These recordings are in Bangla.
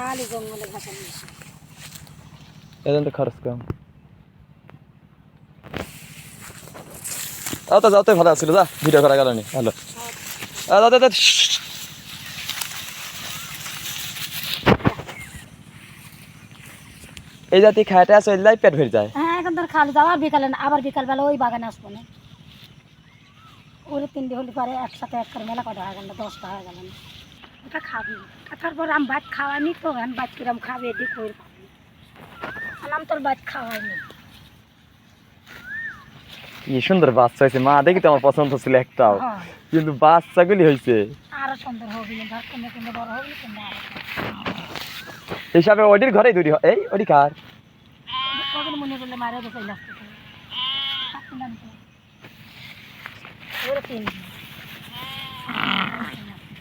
খালি জঙ্গলে এজন্য খরচ কম। আ তো যাও তো ভালো আছিল যা ভিডিও করা গেল নি ভালো আ দাদা দাদা এই জাতি খাইতে আছে এলাই পেট ভরে যায়। হ্যাঁ এখন তোর খালি যাওয়ার বিকালে না আবার বিকালবেলা ওই বাগানে আসব না। ওরে তিনটে হলি পরে একসাথে এক করে মেলা কটা হয়ে গেল দশটা হয়ে গেল না। ওটা খাবি। তারপর আমি ভাত খাওয়াইনি তো আমি ভাত কিরম খাবে এদিক ওই পাবি আমি তোর ভাত খাওয়াইনি। কি সুন্দর বাচ্চা হয়েছে। মা দেখি তো আমার পছন্দ ছিল একটাও। হ্যাঁ। কিন্তু বাচ্চাগুলি হয়েছে। আরও সুন্দর হবে ধর কিনে কিনে বড় হবে কিনে হিসাবে ওটির ঘরেই হয়। এই ওটি কার? মনে করলে মারা ওরে তিন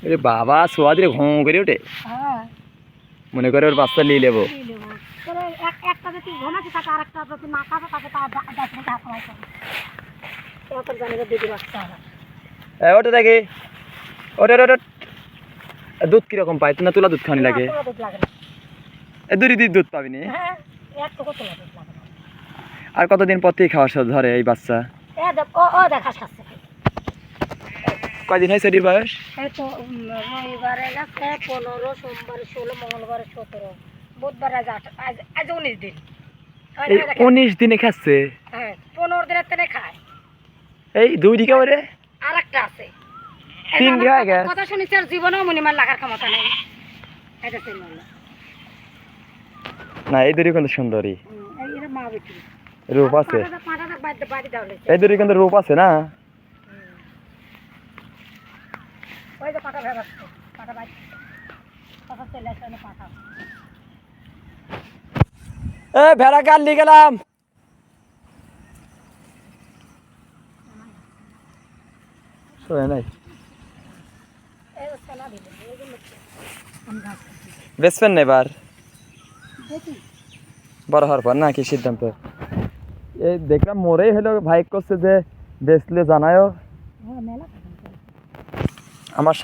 আরে বাবা সোয়া দিলে ঘুম করে ওঠে। হ্যাঁ। মনে করে ওর বাচ্চা নিয়ে নেব। একটা যদি ঘুমাচ্ছি থাকে আর একটা যদি না থাকে তাকে তার দশ মিনিট হাত খাওয়াই করে এত দিদি বাচ্চা ওটা দেখি। ওটা ওটা ওটা। দুধ কীরকম পাই না তুলা দুধ খাওয়ানি লাগে? না, কোনো দুধ পাবি নি? হ্যাঁ আর কতদিন পর থেকে খাওয়ার সাথে ধরে এই বাচ্চা? ও ও দেখা খাচ্ছে কয়দিন হয়েছে এটির বয়স? রবিবারে গেছে পনেরো সোমবার ষোলো মঙ্গলবার সতেরো বুধবার আজ আট আজ উনিশ দিন। উনিশ দিনে খাচ্ছে? হ্যাঁ পনেরো দিনের তেনে খায়। এই দুই দিকে ওরে আর একটা আছে। তিন আমার কথা শুনেছি আর জীবনেও মনিমার লাগার ক্ষমতা নেই। এটা না এই দুটি কিন্তু সুন্দরী। রূপ আছে। এই দুটি কিন্তু রূপ আছে না? ওই যে পাটা ভেড়াচ্ছে পাটা বাড়ি পাটা চলে আসে পাটা এ ভেড়া কাল নিয়ে গেলাম শোনে নাই এই ও সোনা দিলে এই যে লোকটা। আমি ঘাস খাচ্ছি। বেসবেন না এবার দেখি বড় হওয়ার পর না কি সিদ্ধান্ত এই দেখলাম মোরেই হলো ভাই করছে যে বেচলে জানায়ও হ্যাঁ মেলা খাবেন আমার